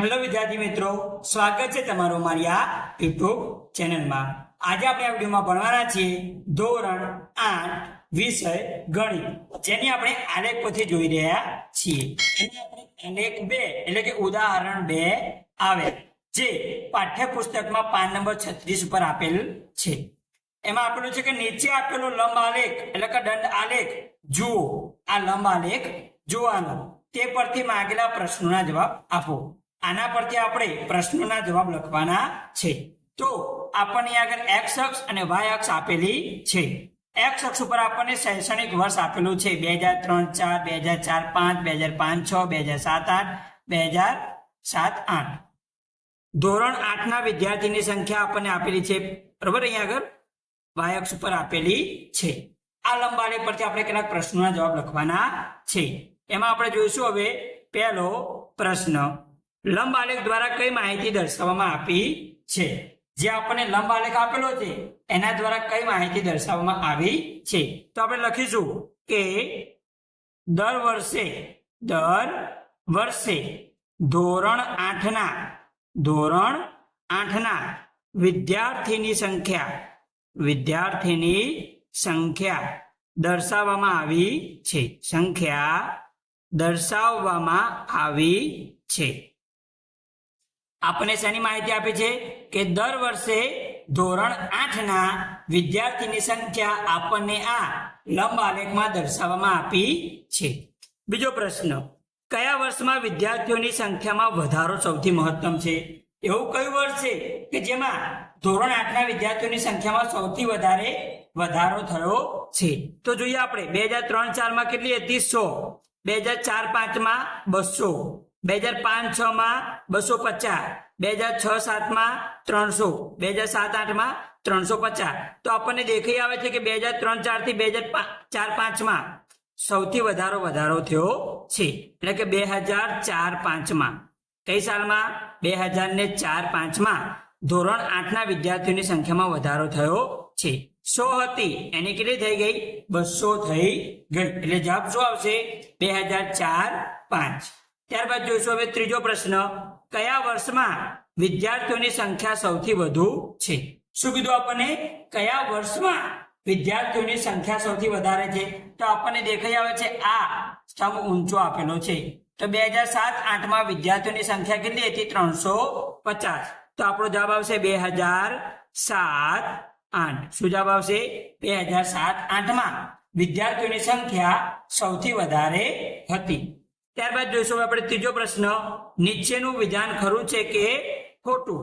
Hello વિદ્યાર્થી મિત્રો, સ્વાગત છે તમારું મારી આ યુટ્યુબ ચેનલમાં. આજે આપણે આ વિડીયોમાં ભણવાના છીએ ધોરણ આઠ વિષય ગણિત, જેની આપણે આલેખ પરથી જોઈ રહ્યા છીએ. એને આપણે આલેખ બે, એટલે કે ઉદાહરણ બે આવે, જે પાઠ્યપુસ્તકમાં પાન નંબર છત્રીસ ઉપર આપેલ છે. એમાં આપેલું છે કે નીચે આપેલો લંબ આલેખ, એટલે કે દંડ આલેખ, જુઓ, આ લંબ આલેખ જોવાનો. તે પરથી માંગેલા પ્રશ્નોના જવાબ આપો. આના પરથી આપણે પ્રશ્નોના જવાબ લખવાના છે. તો આપણને આગળ એક્સ અક્ષ અને વાય અક્ષ આપેલી છે. એક્સ અક્ષ ઉપર આપણને શૈક્ષણિક વર્ષ આપેલું છે. બે હજાર ત્રણ, ચાર, બે હજાર ચાર, પાંચ, બે હજાર પાંચ, છ, બે હજાર સાત, આઠ, બે હજાર સાત, આઠ. ધોરણ આઠના વિદ્યાર્થીની સંખ્યા આપણને આપેલી છે. બરોબર? અહીંયા આગળ વાય અક્ષ ઉપર આપેલી છે. આ લંબાડે પરથી આપણે કેટલાક પ્રશ્નોના જવાબ લખવાના છે. એમાં આપણે જોઈશું હવે પહેલો પ્રશ્ન. લંબ આલેખ દ્વારા કઈ માહિતી દર્શાવવામાં આપી છે? જે આપણને લંબ આલેખ આપેલો છે, એના દ્વારા કઈ માહિતી દર્શાવવામાં આવી છે? તો આપણે લખીશું કે દર વર્ષે દર વર્ષે ધોરણ આઠના ધોરણ આઠના વિદ્યાર્થીની સંખ્યા વિદ્યાર્થીની સંખ્યા દર્શાવવામાં આવી છે. સંખ્યા દર્શાવવામાં આવી છે. આપણને શેની માહિતી આપી છે? કે દર વર્ષે ધોરણ આઠના વિદ્યાર્થીની સંખ્યા આપણને આ લંબ આલેખમાં દર્શાવવામાં આપી છે. બીજો પ્રશ્ન, કયા વર્ષમાં વિદ્યાર્થીઓની સંખ્યામાં વધારો સૌથી મહત્તમ છે? એવું કયું વર્ષ છે કે જેમાં ધોરણ આઠના વિદ્યાર્થીઓની સંખ્યામાં સૌથી વધારે વધારો થયો છે? તો જોઈએ આપણે, બે હજાર ત્રણ ચારમાં કેટલી હતી? સો. બે હજાર ચાર પાંચમાં બસો. બે હજાર પાંચ છ માં બસો પચાસ, બે હજાર છ સાતમાં ત્રણસો, બે હજાર સાત આઠમાં ત્રણસો પચાસ. તો આપણને દેખાઈ આવે છે કે બે હજાર ત્રણ ચારથી બે હજાર ચાર પાંચમાં સૌથી વધારો વધારો થયો છે. એટલે કે બે હજાર ચાર પાંચમાં કઈ સાલમાં? બે હજાર ને ચાર પાંચમાં ધોરણ આઠના વિદ્યાર્થીઓની સંખ્યામાં વધારો થયો છે. સો હતી, એની કેટલી થઈ ગઈ? બસો થઈ ગઈ. એટલે જવાબ શું આવશે? બે હજાર ચાર પાંચ. ત્યારબાદ જોઈશું હવે ત્રીજો પ્રશ્ન, કયા વર્ષમાં વિદ્યાર્થીઓની સંખ્યા સૌથી વધુ છે? શું કીધું આપણને? કયા વર્ષમાં વિદ્યાર્થીઓની સંખ્યા સૌથી વધારે છે? તો આપણને દેખાઈ આવે છે આ સ્તંભ ઊંચો આપેલો છે. તો બે હજાર સાત આઠમાં વિદ્યાર્થીઓની સંખ્યા કેટલી હતી? ત્રણસો પચાસ. તો આપણો જવાબ આવશે બે હજાર સાત આઠ. શું જવાબ આવશે? બે હજાર સાત આઠમાં વિદ્યાર્થીઓની સંખ્યા સૌથી વધારે હતી. ત્યારબાદ જોઈશું આપણે ત્રીજો પ્રશ્ન. નીચેનું વિધાન ખરું છે કે ખોટું?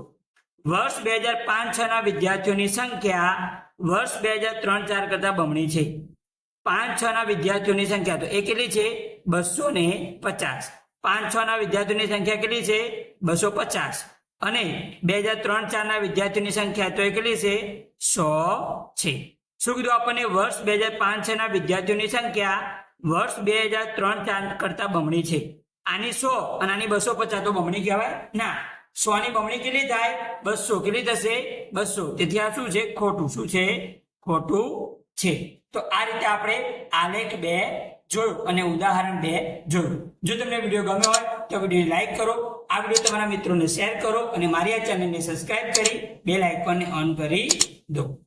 વર્ષ બે હજાર પાંચ છ ના વિદ્યાર્થીઓની સંખ્યા વર્ષ બે હજાર ત્રણ ચાર કરતા બમણી છે. પાંચ છ ના વિદ્યાર્થીઓની સંખ્યા તો એ કેટલી છે? બસો ને પચાસ. પાંચ છ ના વિદ્યાર્થીઓની સંખ્યા કેટલી છે? બસો પચાસ. અને બે હજાર ત્રણ ચાર ના વિદ્યાર્થીઓની સંખ્યા તો એ કેટલી છે? સો છે. શું કીધું આપણને? વર્ષ બે હજાર પાંચ છ ના વિદ્યાર્થીઓની સંખ્યા વર્ષ બે હજાર ત્રણ ચાર કરતા બમણી છે. આની સો અને આની બસો પચાસ તો બમણી કહેવાય? ના. સો ની બમણી કેટલી થાય? બસો. કેટલી થશે? બસો. તેથી આ શું છે? ખોટું. શું છે? ખોટું છે. તો આ રીતે આપણે આલેખ બે જોયું અને ઉદાહરણ બે જોયું. જો તમને વીડિયો ગમ્યો હોય, તો વીડિયો લાઈક કરો. આ વીડિયો તમારા મિત્રોને શેર કરો અને મારી આ ચેનલને સબસ્ક્રાઇબ કરી બે લાઇકોનને ઓન કરી દો.